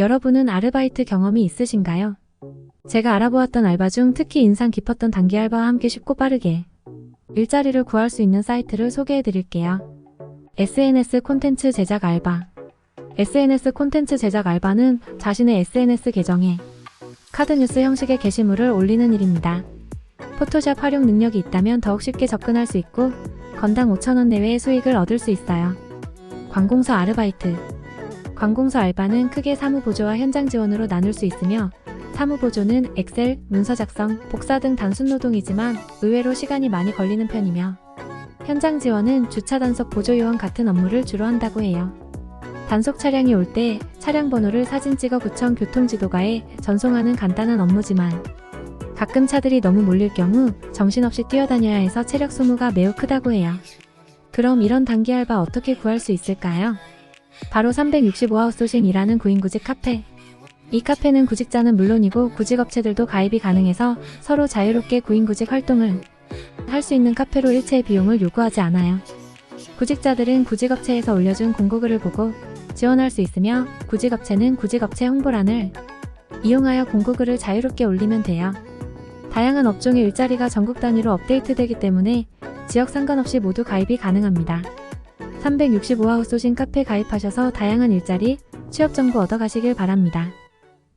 여러분은 아르바이트 경험이 있으신가요? 제가 알아보았던 알바 중 특히 인상 깊었던 단기 알바와 함께 쉽고 빠르게 일자리를 구할 수 있는 사이트를 소개해 드릴게요. SNS 콘텐츠 제작 알바. SNS 콘텐츠 제작 알바는 자신의 SNS 계정에 카드뉴스 형식의 게시물을 올리는 일입니다. 포토샵 활용 능력이 있다면 더욱 쉽게 접근할 수 있고 건당 5,000원 내외의 수익을 얻을 수 있어요. 관공서 아르바이트. 관공서 알바는 크게 사무보조와 현장 지원으로 나눌 수 있으며 사무보조는 엑셀, 문서 작성, 복사 등 단순 노동이지만 의외로 시간이 많이 걸리는 편이며 현장 지원은 주차 단속 보조 요원 같은 업무를 주로 한다고 해요. 단속 차량이 올 때 차량 번호를 사진 찍어 구청 교통지도가에 전송하는 간단한 업무지만 가끔 차들이 너무 몰릴 경우 정신없이 뛰어다녀야 해서 체력 소모가 매우 크다고 해요. 그럼 이런 단기 알바 어떻게 구할 수 있을까요? 바로 365 아웃소싱이라는 구인구직 카페. 이 카페는 구직자는 물론이고 구직업체들도 가입이 가능해서 서로 자유롭게 구인구직 활동을 할 수 있는 카페로 일체의 비용을 요구하지 않아요. 구직자들은 구직업체에서 올려준 공고글을 보고 지원할 수 있으며 구직업체는 구직업체 홍보란을 이용하여 공고글을 자유롭게 올리면 돼요. 다양한 업종의 일자리가 전국 단위로 업데이트되기 때문에 지역 상관없이 모두 가입이 가능합니다. 365아웃소싱 카페 가입하셔서 다양한 일자리, 취업 정보 얻어가시길 바랍니다.